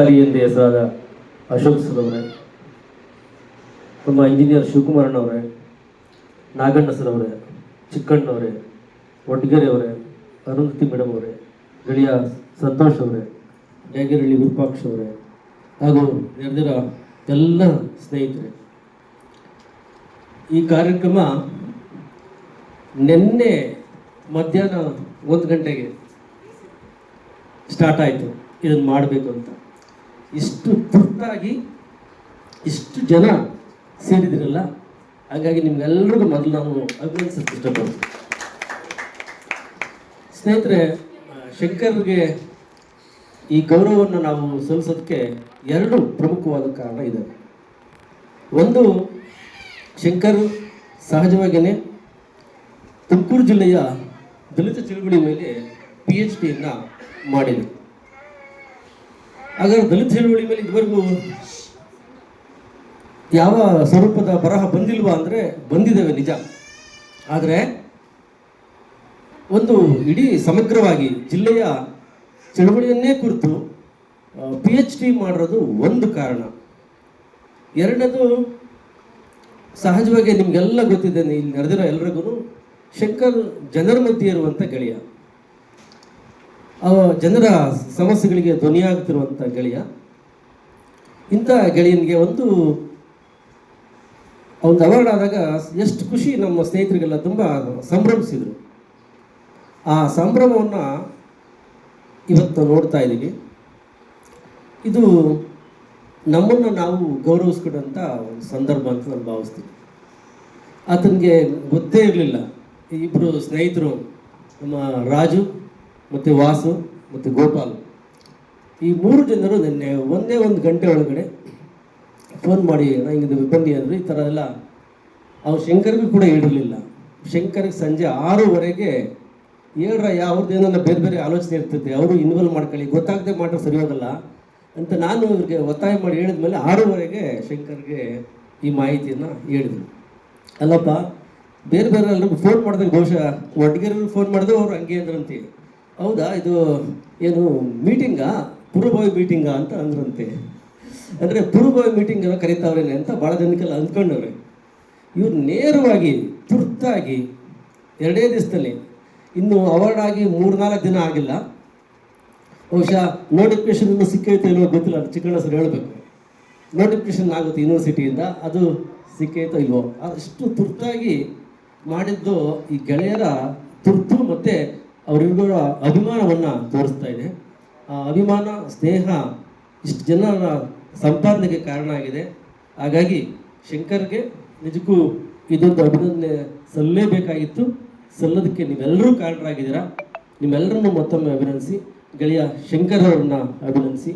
ಅಧಿಕಾರಿ ಎಂದು ಹೆಸರಾದ ಅಶೋಕ್ ಸರ್ ಅವರೇ ನಮ್ಮ ಇಂಜಿನಿಯರ್ ಶಿವಕುಮಾರಣ್ಣವರೇ ನಾಗಣ್ಣ ಸರ್ ಅವರೇ ಚಿಕ್ಕಣ್ಣವರೇ ಒಡ್ಗೆರೆ ಅವರೇ ಅರುಂಧತಿ ಮೇಡಮ್ ಅವರೇ ಗೆಳೆಯ ಸಂತೋಷ್ ಅವರೇ ಜಾಗಿರಳ್ಳಿ ವಿರೂಪಾಕ್ಷ ಅವರೇ ಹಾಗೂ ನೆರೆದಿರೋ ಎಲ್ಲ ಸ್ನೇಹಿತರೆ. ಈ ಕಾರ್ಯಕ್ರಮ ನಿನ್ನೆ ಮಧ್ಯಾಹ್ನ ಒಂದು ಗಂಟೆಗೆ ಸ್ಟಾರ್ಟ್ ಆಯಿತು. ಇದನ್ನು ಮಾಡಬೇಕು ಅಂತ. ಇಷ್ಟು ತುರ್ತಾಗಿ ಇಷ್ಟು ಜನ ಸೇರಿದಿರಲ್ಲ, ಹಾಗಾಗಿ ನಿಮ್ಗೆಲ್ರಿಗೂ ಮೊದಲು ನಾವು ಅಭಿನಂದಿಸಕ್ಕೆ ಇಷ್ಟಪಡ್ತೀವಿ. ಸ್ನೇಹಿತರೆ ಶಂಕರ್ಗೆ ಈ ಗೌರವವನ್ನು ನಾವು ಸಲ್ಲಿಸೋದಕ್ಕೆ ಎರಡು ಪ್ರಮುಖವಾದ ಕಾರಣ ಇದೆ. ಒಂದು, ಶಂಕರ್ ಸಹಜವಾಗಿಯೇ ತುಮಕೂರು ಜಿಲ್ಲೆಯ ದಲಿತ ಚಳುವಳಿ ಮೇಲೆ ಪಿ ಎಚ್ ಡಿಯನ್ನು ಮಾಡಿದೆ. ಹಾಗಾದ್ರೆ ದಲಿತ ಚಳುವಳಿ ಮೇಲೆ ಇದುವರೆಗೂ ಯಾವ ಸ್ವರೂಪದ ಬರಹ ಬಂದಿಲ್ವಾ ಅಂದರೆ ಬಂದಿದ್ದಾವೆ ನಿಜ. ಆದರೆ ಒಂದು ಇಡೀ ಸಮಗ್ರವಾಗಿ ಜಿಲ್ಲೆಯ ಚಳುವಳಿಯನ್ನೇ ಕುರಿತು ಪಿ ಎಚ್ ಡಿ ಮಾಡಿರೋದು ಒಂದು ಕಾರಣ. ಎರಡನೇದು ಸಹಜವಾಗಿ ನಿಮಗೆಲ್ಲ ಗೊತ್ತಿದೆ ಇಲ್ಲಿ ನಡೆದಿರೋ ಎಲ್ರಿಗೂ ಶಂಕರ್ ಜನರ ಮಧ್ಯೆ ಇರುವಂಥ ಗೆಳೆಯ. ಜನರ ಸಮಸ್ಯೆಗಳಿಗೆ ಧ್ವನಿಯಾಗ್ತಿರುವಂಥ ಗೆಳೆಯ, ಇಂಥ ಗೆಳೆಯನಿಗೆ ಒಂದು ಒಂದು ಅವಾರ್ಡ್ ಆದಾಗ ಎಷ್ಟು ಖುಷಿ ನಮ್ಮ ಸ್ನೇಹಿತರಿಗೆಲ್ಲ ತುಂಬ ಸಂಭ್ರಮಿಸಿದರು. ಆ ಸಂಭ್ರಮವನ್ನು ಇವತ್ತು ನೋಡ್ತಾ ಇದ್ದೀವಿ. ಇದು ನಮ್ಮನ್ನು ನಾವು ಗೌರವಿಸ್ಕೊಂಡಂಥ ಒಂದು ಸಂದರ್ಭ ಅಂತ ನಾನು ಭಾವಿಸ್ತೀನಿ. ಆತನಿಗೆ ಗೊತ್ತೇ ಇರಲಿಲ್ಲ. ಇಬ್ಬರು ಸ್ನೇಹಿತರು ನಮ್ಮ ರಾಜು ಮತ್ತು ವಾಸು ಮತ್ತು ಗೋಪಾಲ್. ಈ ಮೂರು ಜನರು ನಿನ್ನೆ ಒಂದೇ ಒಂದು ಗಂಟೆ ಒಳಗಡೆ ಫೋನ್ ಮಾಡಿ ಹಿಂಗಿದೆ ಬನ್ನಿ ಅಂದರು. ಈ ಥರ ಎಲ್ಲ ಅವ್ರು ಶಂಕರ್ಗೂ ಕೂಡ ಹೇಳಿರಲಿಲ್ಲ. ಶಂಕರ್ಗೆ ಸಂಜೆ ಆರೂವರೆಗೆ ಹೇಳ್ರ ಅವ್ರದ್ದು ಏನನ್ನ ಬೇರೆ ಬೇರೆ ಆಲೋಚನೆ ಇರ್ತೈತೆ, ಅವರು ಇನ್ವಾಲ್ವ್ ಮಾಡ್ಕೊಳ್ಳಿ, ಗೊತ್ತಾಗದೆ ಮಾಡ್ರೆ ಸರಿ ಅಂತ ನಾನು ಇವ್ರಿಗೆ ಒತ್ತಾಯ ಮಾಡಿ ಹೇಳಿದ್ಮೇಲೆ ಆರೂವರೆಗೆ ಶಂಕರ್ಗೆ ಈ ಮಾಹಿತಿಯನ್ನು ಹೇಳಿದರು. ಅಲ್ಲಪ್ಪ, ಬೇರೆ ಬೇರೆ ಎಲ್ಲರಿಗೂ ಫೋನ್ ಮಾಡಿದಾಗ ಬಹುಶಃ ಒಡ್ಗೆರು ಫೋನ್ ಮಾಡಿದ್ರು ಅವ್ರು ಹಂಗೆ ಅಂದ್ರಂತೆ. ಹೌದಾ? ಇದು ಏನು ಮೀಟಿಂಗಾ ಪೂರ್ವಭಾವಿ ಮೀಟಿಂಗಾ ಅಂತ ಅಂದ್ರಂತೆ. ಅಂದರೆ ಪೂರ್ವಭಾವಿ ಮೀಟಿಂಗ್ ಏನೋ ಕರೀತಾವ್ರೇನೆ ಅಂತ ಭಾಳ ಜನಕ್ಕೆಲ್ಲ ಅಂದ್ಕೊಂಡವ್ರೆ. ಇವ್ರು ನೇರವಾಗಿ, ತುರ್ತಾಗಿ ಎರಡೇ ದಿವಸದಲ್ಲಿ, ಇನ್ನು ಅವಾರ್ಡ್ ಆಗಿ ಮೂರ್ನಾಲ್ಕು ದಿನ ಆಗಿಲ್ಲ. ಬಹುಶಃ ನೋಟಿಫಿಕೇಶನ್ ಇನ್ನೂ ಸಿಕ್ಕೈತೆ ಇಲ್ವೋ ಗೊತ್ತಿಲ್ಲ, ಅದು ಸರ್ ಹೇಳಬೇಕು. ನೋಟಿಫಿಕೇಶನ್ ಆಗುತ್ತೆ ಯೂನಿವರ್ಸಿಟಿಯಿಂದ ಅದು ಸಿಕ್ಕೈತೋ ಇಲ್ವೋ? ಅಷ್ಟು ತುರ್ತಾಗಿ ಮಾಡಿದ್ದು ಈ ಗೆಳೆಯರ ತುರ್ತು ಮತ್ತು ಅವರಿಬ್ಬರ ಅಭಿಮಾನವನ್ನು ತೋರಿಸ್ತಾ ಇದೆ. ಆ ಅಭಿಮಾನ, ಸ್ನೇಹ ಇಷ್ಟು ಜನರ ಸಂಪಾದನೆಗೆ ಕಾರಣ ಆಗಿದೆ. ಹಾಗಾಗಿ ಶಂಕರ್ಗೆ ನಿಜಕ್ಕೂ ಇದೊಂದು ಅಭಿನಂದನೆ ಸಲ್ಲಲೇಬೇಕಾಗಿತ್ತು ಸಲ್ಲೋದಕ್ಕೆ ನೀವೆಲ್ಲರೂ ಕಾರಣರಾಗಿದ್ದೀರಾ. ನಿಮ್ಮೆಲ್ಲರನ್ನು ಮತ್ತೊಮ್ಮೆ ಅಭಿನಂದಿಸಿ. ಗೆಳೆಯ ಶಂಕರ್ ಅವರನ್ನ ಅಭಿನಂದಿಸಿ.